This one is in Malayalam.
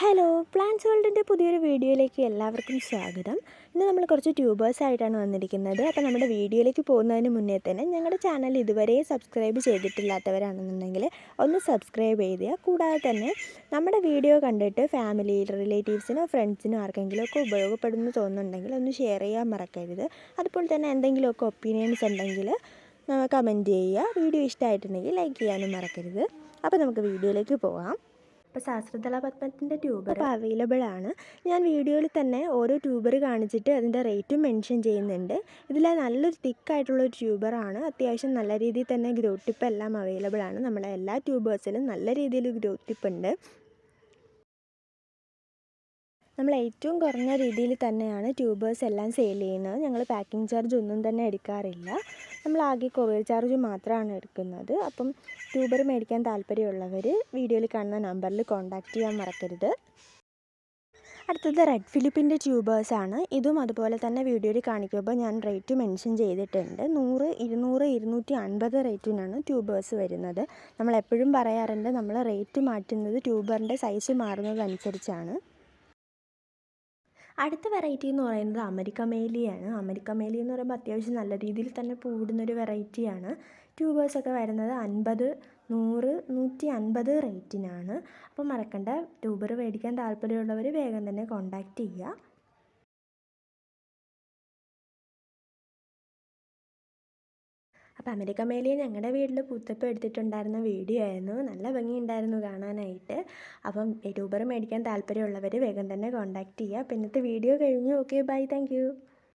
ഹലോ പ്ലാൻസ് വേൾഡിന്റെ പുതിയൊരു വീഡിയോയിലേക്ക് എല്ലാവർക്കും സ്വാഗതം. ഇന്ന് നമ്മൾ കുറച്ച് ട്യൂബേഴ്സ് ആയിട്ടാണ് വന്നിരിക്കുന്നത്. അപ്പോൾ നമ്മുടെ വീഡിയോയിലേക്ക് പോകുന്നതിന് മുന്നേ തന്നെ ഞങ്ങളുടെ ചാനൽ ഇതുവരെ സബ്സ്ക്രൈബ് ചെയ്തിട്ടില്ലാത്തവരാണെന്നുണ്ടെങ്കിൽ ഒന്ന് സബ്സ്ക്രൈബ് ചെയ്യുക കൂടാതെ തന്നെ നമ്മുടെ വീഡിയോ കണ്ടിട്ട് ഫാമിലി റിലേറ്റീവ്സിനോ ഫ്രണ്ട്സിനോ ആർക്കെങ്കിലും ഒക്കെ ഉപയോഗപ്പെടുന്നു തോന്നുന്നുണ്ടെങ്കിൽ ഒന്ന് ഷെയർ ചെയ്യാൻ മറക്കരുത്. അതുപോലെ തന്നെ എന്തെങ്കിലുമൊക്കെ ഒപ്പീനിയൻസ് ഉണ്ടെങ്കിൽ കമന്റ് ചെയ്യുക. വീഡിയോ ഇഷ്ടമായിട്ടുണ്ടെങ്കിൽ ലൈക്ക് ചെയ്യാനും മറക്കരുത്. അപ്പോൾ നമുക്ക് വീഡിയോയിലേക്ക് പോകാം. ഇപ്പോൾ ശാസ്ത്രതല പത്മത്തിന്റെ ട്യൂബർ. ഇപ്പോൾ അവൈലബിൾ ആണ്. ഞാൻ വീഡിയോയിൽ തന്നെ ഓരോ ട്യൂബർ കാണിച്ചിട്ട് അതിന്റെ റേറ്റും മെൻഷൻ ചെയ്യുന്നുണ്ട്. ഇതിൽ നല്ലൊരു തിക്കായിട്ടുള്ള ഒരു ട്യൂബറാണ് അത്യാവശ്യം നല്ല രീതിയിൽ തന്നെ ഗ്രോത്ത് ടിപ്പ് എല്ലാം അവൈലബിൾ ആണ്. നമ്മളെ എല്ലാ ട്യൂബേഴ്സിലും നല്ല രീതിയിൽ ഗ്രോത്ത് ടിപ്പ് ഉണ്ട്. നമ്മൾ ഏറ്റവും കുറഞ്ഞ രീതിയിൽ തന്നെയാണ് ട്യൂബേഴ്സ് എല്ലാം സെയിൽ ചെയ്യുന്നത്. ഞങ്ങൾ പാക്കിംഗ് ചാർജ് ഒന്നും തന്നെ എടുക്കാറില്ല. നമ്മൾ ആകെ കൊറിയർ ചാർജ് മാത്രമാണ് എടുക്കുന്നത്. അപ്പം ട്യൂബർ മേടിക്കാൻ താല്പര്യമുള്ളവർ വീഡിയോയിൽ കാണുന്ന നമ്പറിൽ കോൺടാക്റ്റ് ചെയ്യാൻ മറക്കരുത്. അടുത്തത് റെഡ് ഫിലിപ്പിന്റെ ട്യൂബേഴ്സാണ് ഇതും അതുപോലെ തന്നെ വീഡിയോയിൽ കാണിക്കുമ്പോൾ ഞാൻ റേറ്റ് മെൻഷൻ ചെയ്തിട്ടുണ്ട്. നൂറ് ഇരുന്നൂറ് ഇരുന്നൂറ്റി അൻപത് റേറ്റിനാണ് ട്യൂബേഴ്സ് വരുന്നത്. നമ്മൾ എപ്പോഴും പറയാറുണ്ട് നമ്മൾ റേറ്റ് മാറ്റുന്നത് ട്യൂബറിന്റെ സൈസ് മാറുന്നതനുസരിച്ചാണ്. അടുത്ത വെറൈറ്റി എന്ന് പറയുന്നത് അമരിക്ക മേലിയാണ് അമരിക്ക മേലി എന്ന് പറയുമ്പോൾ അത്യാവശ്യം നല്ല രീതിയിൽ തന്നെ പൂടുന്നൊരു വെറൈറ്റിയാണ് ട്യൂബേഴ്സൊക്കെ വരുന്നത് അൻപത് നൂറ് നൂറ്റി അൻപത് റേറ്റിനാണ് അപ്പോൾ മറക്കണ്ട ട്യൂബർ മേടിക്കാൻ താല്പര്യമുള്ളവർ വേഗം തന്നെ കോൺടാക്റ്റ് ചെയ്യുക. അപ്പോൾ അമേരിക്ക മേലിയ ഞങ്ങളുടെ വീട്ടിൽ പൂത്തപ്പം എടുത്തിട്ടുണ്ടായിരുന്ന വീഡിയോ ആയിരുന്നു. നല്ല ഭംഗിയുണ്ടായിരുന്നു കാണാനായിട്ട്. അപ്പം ട്യൂബർ മേടിക്കാൻ താല്പര്യമുള്ളവർ വേഗം തന്നെ കോൺടാക്റ്റ് ചെയ്യുക ഇന്നത്തെ വീഡിയോ കഴിഞ്ഞു. Okay bye thank